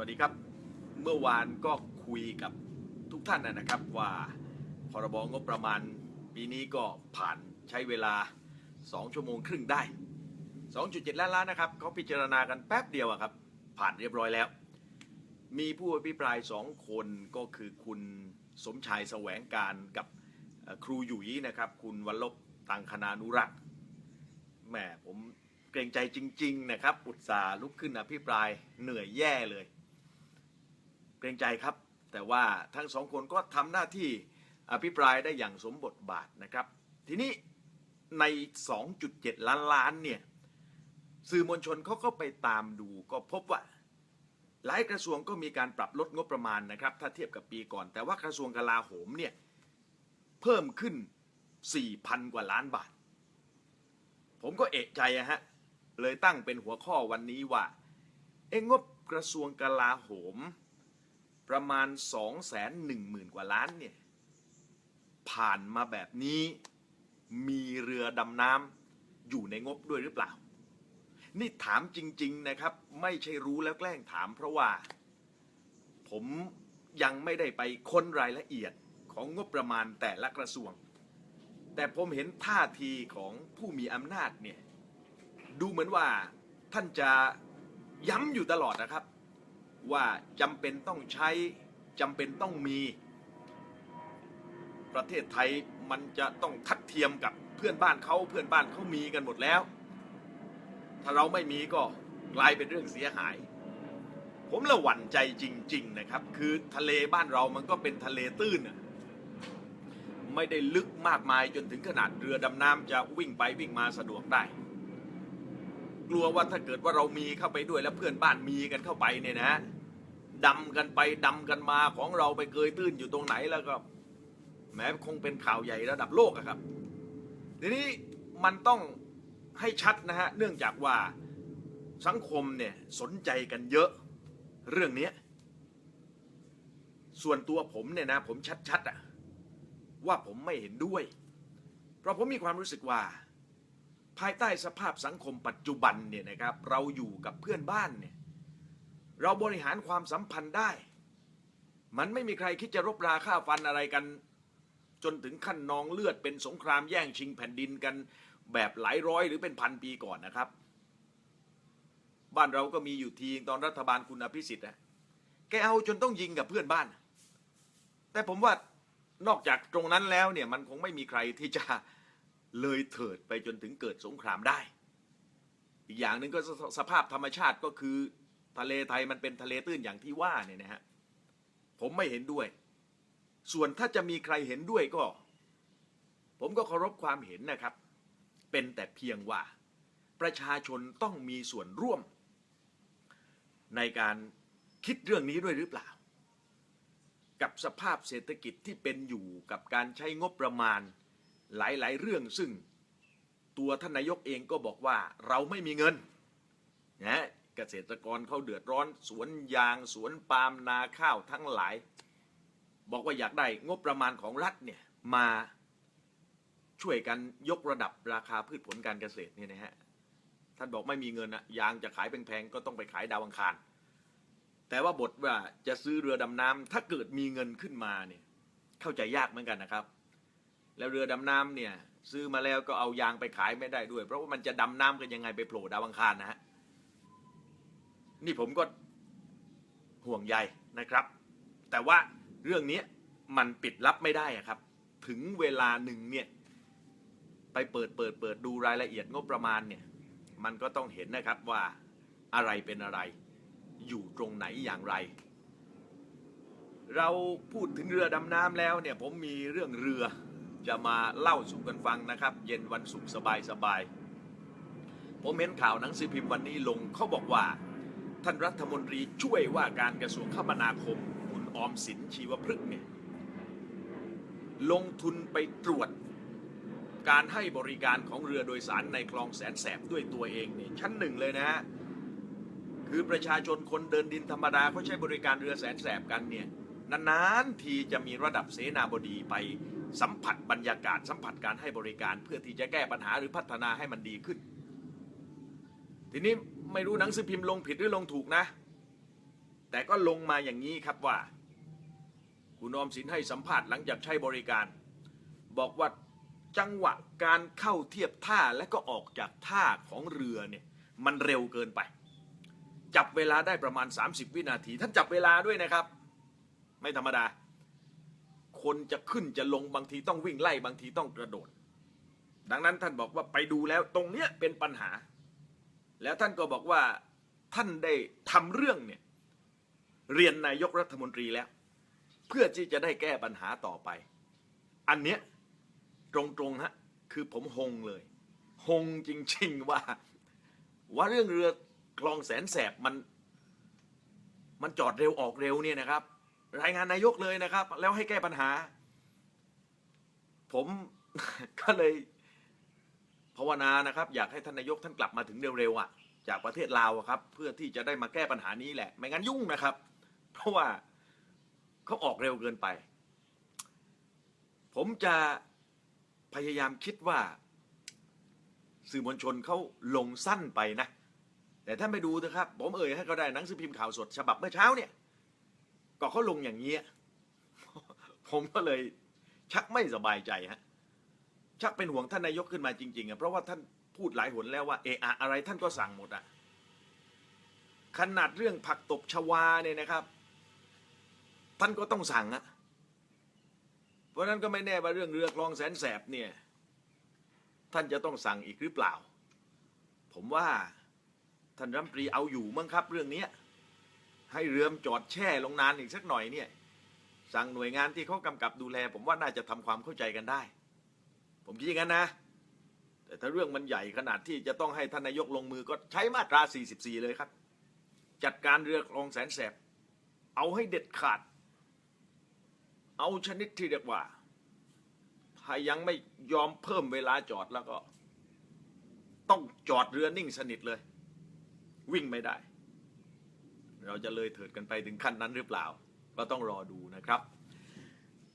วัสดีครับ เมื่อวานก็คุยกับทุกท่านนะครับว่าพรบงบประมาณปีนี้ก็ผ่านใช้เวลา 2 ชั่วโมงครึ่งได้ 2.7 ล้านล้านนะครับเขาพิจารณากันแป๊บเดียวครับ ผ่านเรียบร้อยแล้ว มีผู้อภิปรายสองคนก็คือคุณสมชายแสวงการกับเอ่อครูหยุยนะครับ คุณวัลลบตังคณานุรักษ์แหมผมเกรงใจจริง ๆ นะครับ อุตส่าห์ลุกขึ้นอภิปรายเหนื่อยแย่เลย เกรงใจครับ แต่ว่าทั้งสองคนก็ทำหน้าที่อภิปรายได้อย่างสมบทบาทนะครับ ทีนี้ใน 2.7 ล้านล้านเนี่ยสื่อมวลชนเขาก็ไปตามดูก็พบว่าหลายกระทรวงก็มีการปรับลดงบประมาณนะครับ ถ้าเทียบกับปีก่อน แต่ว่ากระทรวงกลาโหมเนี่ยเพิ่มขึ้น 4,000 กว่าล้านบาท ผมก็เอกใจฮะเลยตั้งเป็นหัวข้อวันนี้ว่า เองงบกระทรวงกลาโหม ประมาณ 2 1 0 0 0 0 กว่าล้านเนี่ยผ่านมาแบบนี้มีเรือดำน้ำอยู่ในงบด้วยหรือเปล่า นี่ถามจริง ๆนะครับ ไม่ใช่รู้แล้วแกล้งถามเพราะว่า ผมยังไม่ได้ไปค้นรายละเอียดของงบประมาณแต่ละกระทรวง แต่ผมเห็นท่าทีของผู้มีอำนาจเนี่ย ดูเหมือนว่าท่านจะย้ำอยู่ตลอดนะครับ ว่าจำเป็นต้องใช้จำเป็นต้องมี ประเทศไทยมันจะต้องทัดเทียมกับเพื่อนบ้านเขาเพื่อนบ้านเขามีกันหมดแล้ว ถ้าเราไม่มีก็กลายเป็นเรื่องเสียหาย ผมละหวั่นใจจริง ๆ นะครับ คือทะเลบ้านเรามันก็เป็นทะเลตื้นไม่ได้ลึกมากมายจนถึงขนาดเรือดำน้ำจะวิ่งไปวิ่งมาสะดวกได้ กลัวว่าถ้าเกิดว่าเรามีเข้าไปด้วยแล้วเพื่อนบ้านมีกันเข้าไปเนี่ยนะดำกันไปดำกันมาของเราไปเกยตื้นอยู่ตรงไหนแล้วก็แม้คงเป็นข่าวใหญ่ระดับโลกอะครับทีนี้มันต้องให้ชัดนะฮะเนื่องจากว่าสังคมเนี่ยสนใจกันเยอะเรื่องนี้ส่วนตัวผมเนี่ยนะผมชัดๆอะว่าผมไม่เห็นด้วย เพราะผมมีความรู้สึกว่า ภายใต้สภาพสังคมปัจจุบันเนี่ยนะครับเราอยู่กับเพื่อนบ้านเนี่ยเราบริหารความสัมพันธ์ได้ มันไม่มีใครคิดจะรบราฆ่าฟันอะไรกัน จนถึงขั้นนองเลือดเป็นสงครามแย่งชิงแผ่นดินกัน แบบหลายร้อยหรือเป็นพันปีก่อนนะครับ บ้านเราก็มีอยู่ทีตอนรัฐบาลคุณอภิสิทธิ์นะแกเอาจนต้องยิงกับเพื่อนบ้าน แต่ผมว่านอกจากตรงนั้นแล้วเนี่ยมันคงไม่มีใครที่จะ เลยเถิดไปจนถึงเกิดสงครามได้ อีกอย่างหนึ่งก็สสภาพธรรมชาติก็คือทะเลไทยมันเป็นทะเลตื้นอย่างที่ว่าเนี่ยนะฮะผมไม่เห็นด้วย ส่วนถ้าจะมีใครเห็นด้วยก็ ผมก็เคารพความเห็นนะครับ เป็นแต่เพียงว่า ประชาชนต้องมีส่วนร่วม ในการคิดเรื่องนี้ด้วยหรือเปล่า กับสภาพเศรษฐกิจที่เป็นอยู่กับการใช้งบประมาณ หลาย ๆ เรื่องซึ่งตัวท่านนายกเองก็บอกว่าเราไม่มีเงินนะเกษตรกรเขาเดือดร้อน สวนยางสวนปาล์มนาข้าวทั้งหลาย บอกว่าอยากได้งบประมาณของรัฐเนี่ยมาช่วยกันยกระดับราคาพืชผลการเกษตรเนี่ยนะฮะท่านบอกไม่มีเงินอะยางจะขายแพงๆก็ต้องไปขายดาวอังคาร แต่ว่าบทว่าจะซื้อเรือดำน้ำถ้าเกิดมีเงินขึ้นมาเนี่ยเข้าใจยากเหมือนกันนะครับ แล้วเรือดำน้ำเนี่ยซื้อมาแล้วก็เอายางไปขายไม่ได้ด้วย เพราะว่ามันจะดำน้ำกันยังไงไปโผล่ดาวอังคารนะฮะนี่ผมก็ห่วงใยนะครับ แต่ว่าเรื่องนี้มันปิดลับไม่ได้อะครับ ถึงเวลาหนึ่งเนี่ยไปเปิดเปิดเปิดดูรายละเอียดงบประมาณเนี่ยมันก็ต้องเห็นนะครับว่าอะไรเป็นอะไร อยู่ตรงไหนอย่างไร เราพูดถึงเรือดำน้ำแล้วเนี่ยผมมีเรื่องเรือ จะมาเล่าสู่กันฟังนะครับ เย็นวันศุกร์สบายสบายๆผมเห็นข่าวหนังสือพิมพ์วันนี้ลงเขาบอกว่า ท่านรัฐมนตรีช่วยว่าการกระทรวงคมนาคม คุณออมสินชีวพฤกษ์เนี่ยลงทุนไปตรวจการให้บริการของเรือโดยสารในคลองแสนแสบด้วยตัวเองเนี่ยชั้นหนึ่งเลยนะฮะคือประชาชนคนเดินดินธรรมดาเขาใช้บริการเรือแสนแสบกันเนี่ยนานๆทีจะมีระดับเสนาบดีไป สัมผัสบรรยากาศ สัมผัสการให้บริการเพื่อที่จะแก้ปัญหาหรือพัฒนาให้มันดีขึ้น ทีนี้ไม่รู้หนังสือพิมพ์ลงผิดหรือลงถูกนะ แต่ก็ลงมาอย่างนี้ครับว่า คุณอมสินให้สัมภาษณ์หลังจากใช้บริการ บอกว่าจังหวะการเข้าเทียบท่าและก็ออกจากท่าของเรือเนี่ยมันเร็วเกินไป จับเวลาได้ประมาณ 30 วินาที ท่านจับเวลาด้วยนะครับ ไม่ธรรมดา คนจะขึ้นจะลงบางทีต้องวิ่งไล่บางทีต้องกระโดด ดังนั้นท่านบอกว่าไปดูแล้วตรงเนี้ยเป็นปัญหา แล้วท่านก็บอกว่าท่านได้ทำเรื่องเนี่ยเรียนนายกรัฐมนตรีแล้ว เพื่อที่จะได้แก้ปัญหาต่อไป อันเนี้ยตรงๆฮะคือผมหงเลยหงจริงๆว่า ว่าเรื่องเรือคลองแสนแสบมัน มันจอดเร็วออกเร็วเนี่ยนะครับ รายงานนายกเลยนะครับ แล้วให้แก้ปัญหา ผมก็เลยภาวนานะครับ อยากให้ท่านนายกท่านกลับมาถึงเร็วๆอะ จากประเทศลาวครับ เพื่อที่จะได้มาแก้ปัญหานี้แหละ ไม่งั้นยุ่งนะครับ เพราะว่าเขาออกเร็วเกินไป ผมจะพยายามคิดว่า สื่อมวลชนเขาลงสั้นไปนะ แต่ถ้าไม่ดูนะครับ ผมเอ่ยให้ก็ได้หนังสือพิมพ์ข่าวสด ฉบับเมื่อเช้าเนี่ย ก็เขาลงอย่างนี้ยผมก็เลยชักไม่สบายใจฮะชักเป็นห่วงท่านนายกขึ้นมาจริงๆอะเพราะว่าท่านพูดหลายหนแล้วว่าเออะอะไรท่านก็สั่งหมดอะขนาดเรื่องผักตบชวาเนี่ยนะครับ ท่านก็ต้องสั่งอะเพราะนั้นก็ไม่แน่ว่าเรื่องเรือคลองแสนแสบเนี่ย ท่านจะต้องสั่งอีกหรือเปล่า ผมว่าท่านรัมนตรีเอาอยู่มั้งครับเรื่องนี้ ให้เรือมจอดแช่ลงนานอีกสักหน่อยเนี่ยสั่งหน่วยงานที่เขากำกับดูแล ผมว่าน่าจะทำความเข้าใจกันได้ ผมคิดอย่างนั้นนะ แต่ถ้าเรื่องมันใหญ่ขนาดที่จะต้องให้ท่านนายกลงมือก็ใช้มาตรา 44 เลยครับ จัดการเรือคลองแสนแสบ เอาให้เด็ดขาด เอาชนิดที่เรียกว่า ถ้ายังไม่ยอมเพิ่มเวลาจอดแล้วก็ ต้องจอดเรือนิ่งสนิทเลย วิ่งไม่ได้ เราจะเลยเถิดกันไปถึงขั้นนั้นหรือเปล่า ก็ต้องรอดูนะครับ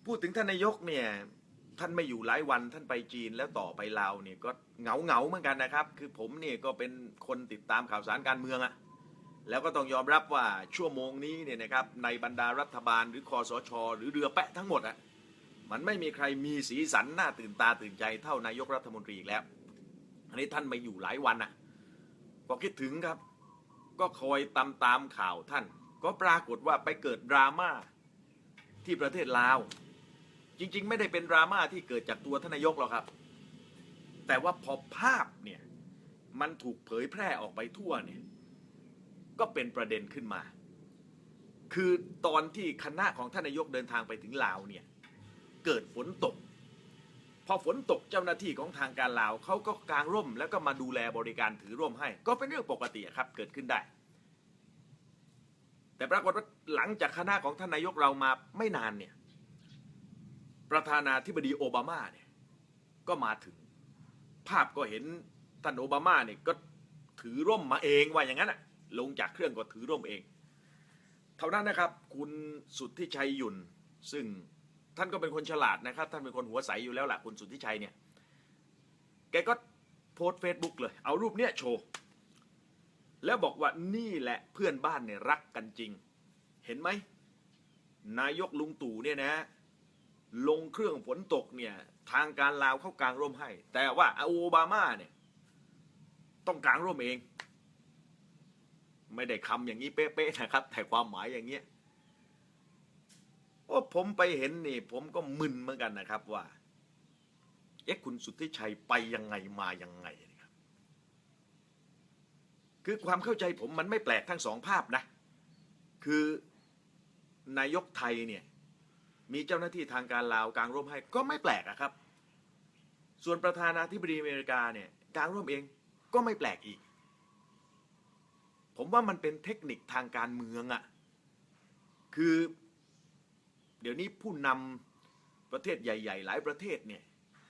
พูดถึงท่านนายกเนี่ยท่านไม่อยู่หลายวันท่านไปจีนแล้วต่อไปลาวเนี่ยก็เหงาเหงาเหมือนกันนะครับ คือผมเนี่ยก็เป็นคนติดตามข่าวสารการเมืองอะแล้วก็ต้องยอมรับว่าชั่วโมงนี้เนี่ยนะครับในบรรดารัฐบาลหรือคอสช หรือเรือแปะทั้งหมดอะมันไม่มีใครมีสีสันน่าตื่นตาตื่นใจเท่านายกรัฐมนตรีอีกแล้ว อันนี้ท่านไม่อยู่หลายวันอะก็คิดถึงครับ ก็คอยตามตามข่าวท่าน ก็ปรากฏว่าไปเกิดดราม่าที่ประเทศลาว จริง ๆ ไม่ได้เป็นดราม่าที่เกิดจากตัวท่านนายกหรอกครับ แต่ว่าพอภาพเนี่ยมันถูกเผยแพร่ออกไปทั่วเนี่ยก็เป็นประเด็นขึ้นมา คือตอนที่คณะของท่านนายกเดินทางไปถึงลาวเนี่ยเกิดฝนตก พอฝนตกเจ้าหน้าที่ของทางการลาวเขาก็กางร่ม แล้วก็มาดูแลบริการถือร่มให้ ก็เป็นเรื่องปกติครับเกิดขึ้นได้ แต่ปรากฏว่าหลังจากคณะของท่านนายกเรามาไม่นานเนี่ยประธานาธิบดีโอบามาเนี่ยก็มาถึง ภาพก็เห็นท่านโอบามาเนี่ยก็ถือร่มมาเองว่าอย่างนั้นอะลงจากเครื่องก็ถือร่มเอง เท่านั้นนะครับ คุณสุทธิชัยยุนซึ่ง ท่านก็เป็นคนฉลาดนะครับ ท่านเป็นคนหัวใสอยู่แล้วล่ะคุณสุทธิชัยเนี่ย แกก็โพสเฟซบุ๊กเลย เอารูปเนี้ยโชว์ แล้วบอกว่านี่แหละเพื่อนบ้านเนี่ยรักกันจริง เห็นไหม นายกลุงตู่เนี่ยนะ ลงเครื่องฝนตกเนี่ย ทางการลาวเข้ากลางร่มให้ แต่ว่าโอบามาเนี่ย ต้องกลางร่มเอง ไม่ได้คำอย่างนี้เป๊ะๆนะครับ แต่ความหมายอย่างเงี้ย ว่าผมไปเห็นนี่ ผมก็มึนเหมือนกันนะครับว่าเอ๊ะคุณสุทธิชัยไปยังไงมายังไงนะครับ คือความเข้าใจผมมันไม่แปลกทั้งสองภาพนะ คือนายกไทยเนี่ยมีเจ้าหน้าที่ทางการลาวกลางร่มให้ก็ไม่แปลกอะครับ ส่วนประธานาธิบดีอเมริกาเนี่ยกลางร่มเองก็ไม่แปลกอีก ผมว่ามันเป็นเทคนิคทางการเมืองอะคือ เดี๋ยวนี้ผู้นำประเทศใหญ่ ๆ หลายประเทศเนี่ย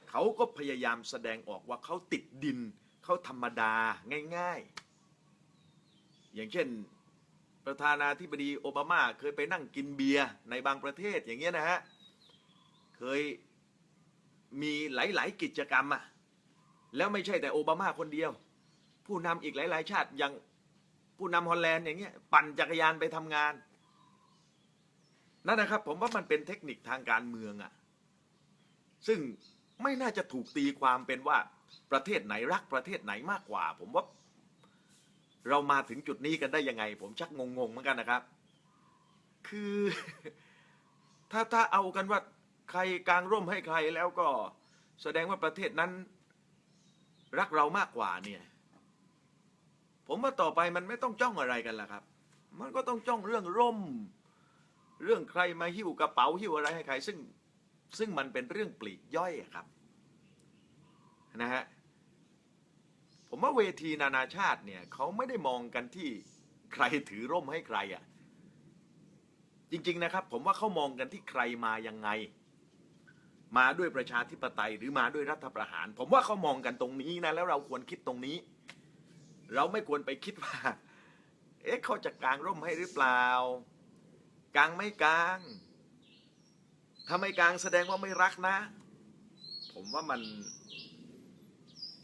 เขาก็พยายามแสดงออกว่าเขาติดดินเขาธรรมดาง่าย ๆ อย่างเช่นประธานาธิบดีโอบามาเคยไปนั่งกินเบียร์ในบางประเทศอย่างเงี้ยนะฮะ เคยมีหลาย ๆ กิจกรรมอะแล้วไม่ใช่แต่โอบามาคนเดียว ผู้นำอีกหลาย ๆ ชาติอย่างผู้นำฮอลแลนด์อย่างเงี้ยปั่นจักรยานไปทำงาน นั่นนะครับ ผมว่ามันเป็นเทคนิคทางการเมืองอะซึ่งไม่น่าจะถูกตีความเป็นว่าประเทศไหนรักประเทศไหนมากกว่า ผมว่าเรามาถึงจุดนี้กันได้ยังไง ผมชักงงๆเหมือนกันนะครับ คือ ถ้าถ้าเอากันว่าใครกางร่มให้ใครแล้วก็แสดงว่าประเทศนั้น รักเรามากกว่าเนี่ย ผมว่าต่อไปมันไม่ต้องจ้องอะไรกันละครับ มันก็ต้องจ้องเรื่องร่ม เรื่องใครมาหิ้วกระเป๋าหิ้วอะไรให้ใคร ซึ่งซึ่งมันเป็นเรื่องปลีกย่อยครับนะฮะผมว่าเวทีนานาชาติเนี่ยเขาไม่ได้มองกันที่ใครถือร่มให้ใครอะจริง ๆ นะครับ ผมว่าเขามองกันที่ใครมายังไง มาด้วยประชาธิปไตยหรือมาด้วยรัฐประหาร ผมว่าเขามองกันตรงนี้นะแล้วเราควรคิดตรงนี้ เราไม่ควรไปคิดว่า เอ๊ะเขาจะกางร่มให้หรือเปล่า กางไม่กางถ้าไม่กางแสดงว่าไม่รักนะ ผมว่ามัน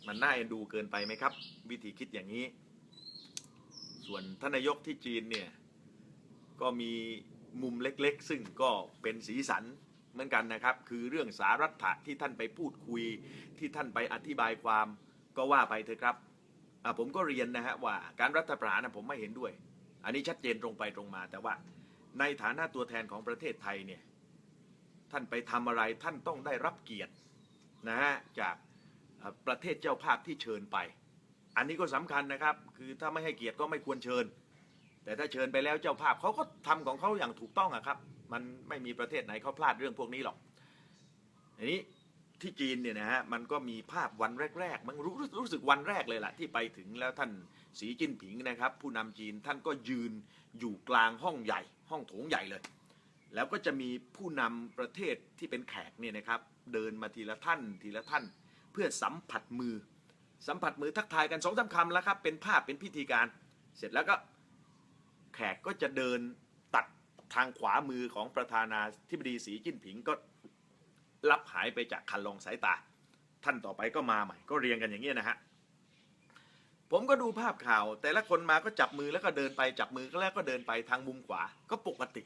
มันน่าเอ็นดูเกินไปไหมครับ วิธีคิดอย่างนี้ ส่วนท่านนายกที่จีนเนี่ย ก็มีมุมเล็กๆ ซึ่งก็เป็นสีสันเหมือนกันนะครับ คือเรื่องสารัตถะที่ท่านไปพูดคุยที่ท่านไปอธิบายความก็ว่าไปเถอะครับผมก็เรียนนะฮะว่าการรัฐประหารผมไม่เห็นด้วย อันนี้ชัดเจนตรงไปตรงมาแต่ว่า ในฐานะตัวแทนของประเทศไทยเนี่ยท่านไปทำอะไรท่านต้องได้รับเกียรตินะฮะจากประเทศเจ้าภาพที่เชิญไป อันนี้ก็สำคัญนะครับ คือถ้าไม่ให้เกียรติก็ไม่ควรเชิญ แต่ถ้าเชิญไปแล้วเจ้าภาพเขาก็ทำของเขาอย่างถูกต้องอะครับ มันไม่มีประเทศไหนเขาพลาดเรื่องพวกนี้หรอกอันนี้ที่จีนเนี่ยนะฮะมันก็มีภาพวันแรก ๆ มันรู้รู้สึกวันแรกเลยล่ะที่ไปถึงแล้วท่านสีจิ้นผิงนะครับ ผู้นำจีนท่านก็ยืนอยู่กลางห้องใหญ่ ห้องโถงใหญ่เลย แล้วก็จะมีผู้นำประเทศที่เป็นแขกเนี่ยนะครับ เดินมาทีละท่านทีละท่าน เพื่อสัมผัสมือ สัมผัสมือทักทายกันสองสามคำแล้วครับ เป็นภาพเป็นพิธีการ เสร็จแล้วก็แขกก็จะเดินตัดทางขวามือของประธานาธิบดีสีจิ้นผิงก็รับหายไปจากคันลองสายตา ท่านต่อไปก็มาใหม่ ก็เรียงกันอย่างนี้นะฮะ ผมก็ดูภาพข่าว แต่ละคนมาก็จับมือแล้วก็เดินไปจับมือก็แล้วก็เดินไปทางมุมขวาก็ปกติ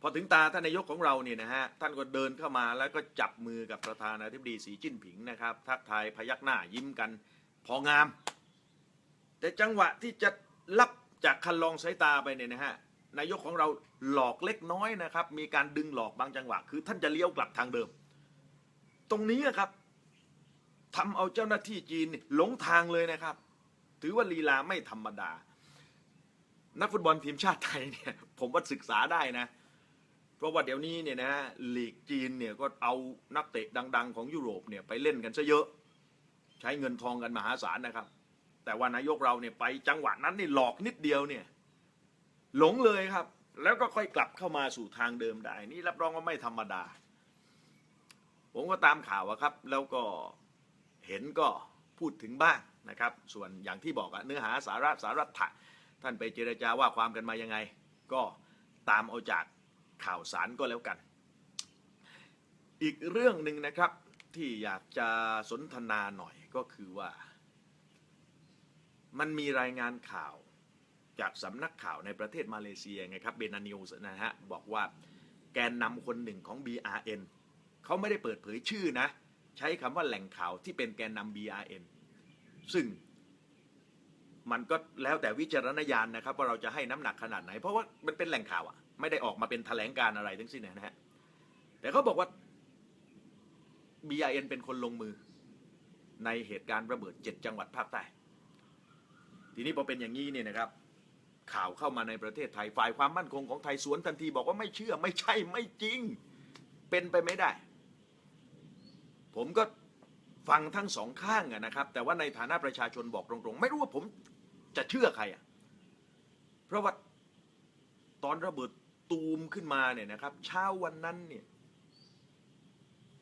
พอถึงตาท่านนายกของเราเนี่ยนะฮะท่านก็เดินเข้ามาแล้วก็จับมือกับประธานาธิบดีสีจิ้นผิงนะครับ ทักทายพยักหน้ายิ้มกัน พองาม แต่จังหวะที่จะรับจากคันลองสายตาไปเนี่ยนะฮะนายกของเราหลอกเล็กน้อยนะครับ มีการดึงหลอกบางจังหวะ คือท่านจะเลี้ยวกลับทางเดิม ตรงนี้นะครับ ทำเอาเจ้าหน้าที่จีนหลงทางเลยนะครับ ถือว่าลีลาไม่ธรรมดา นักฟุตบอลทีมชาติไทยเนี่ยผมว่าศึกษาได้นะ เพราะว่าเดี๋ยวนี้เนี่ยนะลีกจีนเนี่ยก็เอานักเตะดัง ๆ ของยุโรปเนี่ยไปเล่นกันซะเยอะ ใช้เงินทองกันมหาศาลนะครับ แต่ว่านายกเราเนี่ยไปจังหวะนั้นนี่หลอกนิดเดียวเนี่ยหลงเลยครับ แล้วก็ค่อยกลับเข้ามาสู่ทางเดิมได้นี่รับรองว่าไม่ธรรมดา ผมก็ตามข่าวอะครับ แล้วก็ เห็นก็พูดถึงบ้างนะครับ ส่วนอย่างที่บอกอะเนื้อหาสาระสารัตถะท่านไปเจรจาว่าความกันมายังไง ก็ตามเอาจากข่าวสารก็แล้วกัน อีกเรื่องหนึ่งนะครับที่อยากจะสนทนาหน่อยก็คือว่า มันมีรายงานข่าวจากสำนักข่าวในประเทศมาเลเซียไงครับเบนานิวส์นะฮะบอกว่าแกนนำคนหนึ่งของ BRN เขาไม่ได้เปิดเผยชื่อนะ ใช้คำว่าแหล่งข่าวที่เป็นแกนนำ BRN ซึ่งมันก็แล้วแต่วิจารณญาณนะครับ ว่าเราจะให้น้ำหนักขนาดไหน เพราะว่ามันเป็นแหล่งข่าวอะไม่ได้ออกมาเป็นแถลงการอะไรทั้งสิ้นนะฮะแต่เขาบอกว่า BRN เป็นคนลงมือ ในเหตุการณ์ระเบิดเจ็ดจังหวัดภาคใต้ทีนี้พอเป็นอย่างนี้เนี่ยนะครับ ข่าวเข้ามาในประเทศไทยฝ่ายความมั่นคงของไทยสวนทันทีบอกว่าไม่เชื่อไม่ใช่ไม่จริง เป็นไปไม่ได้ ผมก็ฟังทั้งสองข้างอะนะครับ แต่ว่าในฐานะประชาชนบอกตรงๆ ไม่รู้ว่าผมจะเชื่อใครอะเพราะว่าตอนระเบิดตูมขึ้นมาเนี่ยนะครับเช้าวันนั้นเนี่ย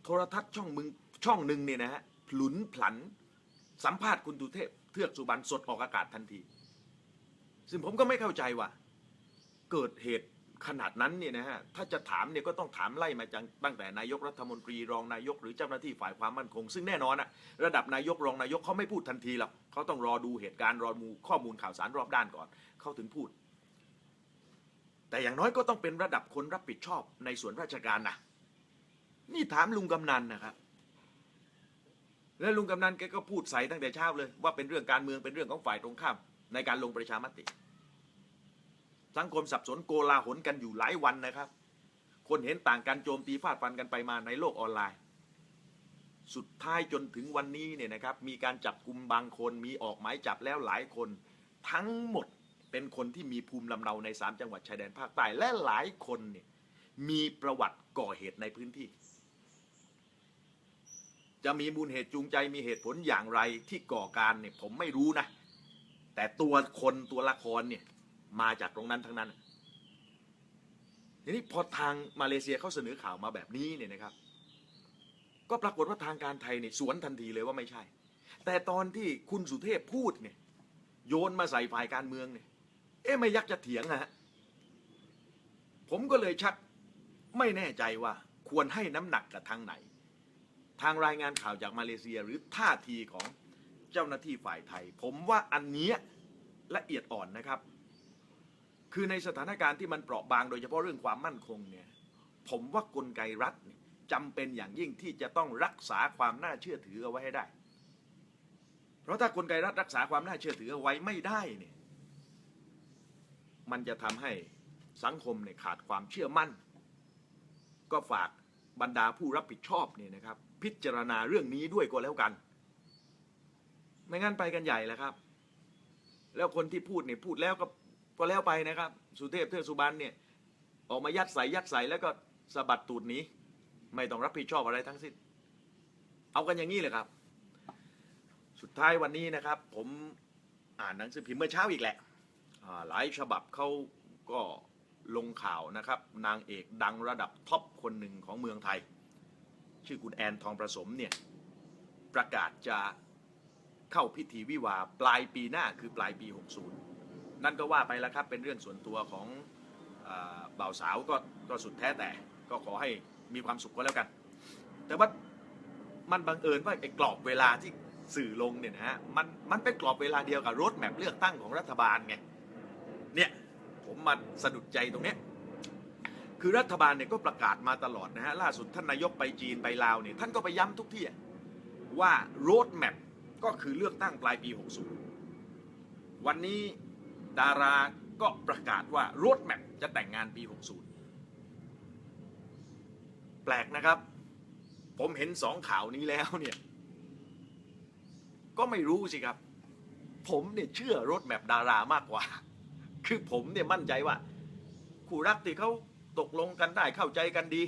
โทรทัศน์ช่องมึงช่องหนึ่งเนี่ยนะฮะผลุนผลันสัมภาษณ์คุณตุเทพเทือกสุบรรณสดออกอากาศทันที ซึ่งผมก็ไม่เข้าใจว่า เกิดเหตุ ขนาดนั้นเนี่ยนะฮะถ้าจะถามเนี่ยก็ต้องถามไล่มาจากตั้งแต่นายกรัฐมนตรีรองนายกหรือเจ้าหน้าที่ฝ่ายความมั่นคง ซึ่งแน่นอนอะระดับนายกรองนายกเขาไม่พูดทันทีหรอกเขาต้องรอดูเหตุการณ์รอมูข้อมูลข่าวสารรอบด้านก่อนเขาถึงพูด แต่อย่างน้อยก็ต้องเป็นระดับคนรับผิดชอบในส่วนราชการนะนี่ถามลุงกำนันนะครับแล้วลุงกำนันแกก็พูดใส่ตั้งแต่เช้าเลยว่าเป็นเรื่องการเมืองเป็นเรื่องของฝ่ายตรงข้ามในการลงประชามติ สังคมสับสนโกลาหลกันอยู่หลายวันนะครับ คนเห็นต่างกันโจมตีฟาดฟันกันไปมาในโลกออนไลน์ สุดท้ายจนถึงวันนี้เนี่ยนะครับ มีการจับกลุ่มบางคนมีออกหมายจับแล้วหลายคน ทั้งหมดเป็นคนที่มีภูมิลำเนาในสามจังหวัดชายแดนภาคใต้และหลายคนเนี่ยมีประวัติก่อเหตุในพื้นที่ จะมีมูลเหตุจูงใจมีเหตุผลอย่างไรที่ก่อการเนี่ยผมไม่รู้นะ แต่ตัวคนตัวละครเนี่ย มาจากตรงนั้นทั้งนั้น ทีนี้พอทางมาเลเซียเขาเสนอข่าวมาแบบนี้เนี่ยนะครับ ก็ปรากฏว่าทางการไทยเนี่ยสวนทันทีเลยว่าไม่ใช่ แต่ตอนที่คุณสุเทพพูดเนี่ย โยนมาใส่ฝ่ายการเมืองเนี่ย เอ๊ะไม่ยักจะเถียงนะฮะ ผมก็เลยชักไม่แน่ใจว่าควรให้น้ำหนักกับทางไหน ทางรายงานข่าวจากมาเลเซียหรือท่าทีของเจ้าหน้าที่ฝ่ายไทย ผมว่าอันเนี้ยละเอียดอ่อนนะครับ คือในสถานการณ์ที่มันเปราะบางโดยเฉพาะเรื่องความมั่นคงเนี่ยผมว่ากลไกรัฐจำเป็นอย่างยิ่งที่จะต้องรักษาความน่าเชื่อถือเอาไว้ให้ได้ เพราะถ้ากลไกรัฐรักษาความน่าเชื่อถือเอาไว้ไม่ได้เนี่ยมันจะทำให้สังคมเนี่ยขาดความเชื่อมั่น ก็ฝากบรรดาผู้รับผิดชอบเนี่ยนะครับ พิจารณาเรื่องนี้ด้วยก็แล้วกัน ไม่งั้นไปกันใหญ่แล้วครับ แล้วคนที่พูดเนี่ยพูดแล้วก็ ก็แล้วไปนะครับ สุเทพเทือกสุบรรณเนี่ยออกมายัดใส่ยัดใส่แล้วก็สะบัดตูดหนีไม่ต้องรับผิดชอบอะไรทั้งสิ้น เอากันอย่างนี้เลยครับ สุดท้ายวันนี้นะครับ ผมอ่านหนังสือพิมพ์เมื่อเช้าอีกแหละหลายฉบับเขาก็ลงข่าวนะครับ นางเอกดังระดับท็อปคนหนึ่งของเมืองไทย ชื่อคุณแอนทองประสมเนี่ยประกาศจะเข้าพิธีวิวาปลายปีหน้าคือปลายปี 60 นั่นก็ว่าไปแล้วครับเป็นเรื่องส่วนตัวของอบ่าวสาวก็ก็สุดแท้แต่ก็ขอให้มีความสุขก็แล้วกัน แต่ว่ามันบังเอิญว่าไอ้กรอบเวลาที่สื่อลงเนี่ยนะฮะมันมันเป็นกรอบเวลาเดียวกับรถแมพเลือกตั้งของรัฐบาลไงเนี่ยผมมาสะดุดใจตรงเนี้ยคือรัฐบาลเนี่ยก็ประกาศมาตลอดนะฮะล่าสุดท่านนายกไปจีนไปลาวเนี่ยท่านก็ไปย้ำทุกที่ว่ารถแมพก็คือเลือกตั้งปลายปี 60 วันนี้ ดาราก็ประกาศว่ารถแมพจะแต่งงานปี 60 แปลกนะครับ ผมเห็นสองข่าวนี้แล้วเนี่ย ก็ไม่รู้สิครับ ผมเนี่ยเชื่อรถแมพดารามากกว่า คือผมเนี่ยมั่นใจว่า คู่รักที่เขาตกลงกันได้เข้าใจกันดี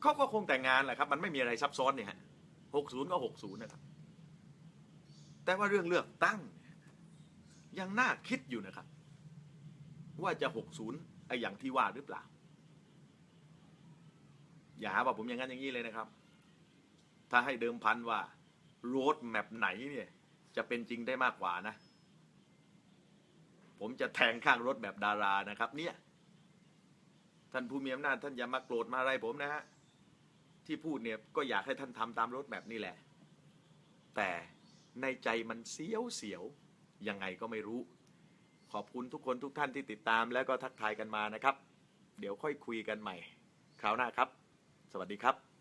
เขาก็คงแต่งงานแหละครับ มันไม่มีอะไรซับซ้อนเนี่ยฮะหกศูนย์ก็หกศูนย์นะครับ แต่ว่าเรื่องเลือกตั้ง ยังน่าคิดอยู่นะครับ ว่าจะหกศูนย์ไอ้อย่างที่ว่าหรือเปล่า อย่าหาว่าผมอย่างนั้นอย่างนี้เลยนะครับ ถ้าให้เดิมพันว่าโรดแมปไหนเนี่ย จะเป็นจริงได้มากกว่านะ ผมจะแทงข้างรถแบบดารานะครับ เนี่ย ท่านผู้มีอำนาจท่านอย่ามาโกรธมาอะไรผมนะฮะที่พูดเนี่ยก็อยากให้ท่านทำตามรถแบบนี่แหละ แต่ในใจมันเสียวเสียว ยังไงก็ไม่รู้ ขอบคุณทุกคนทุกท่านที่ติดตามแล้วก็ทักทายกันมานะครับ เดี๋ยวค่อยคุยกันใหม่ คราวหน้าครับ สวัสดีครับ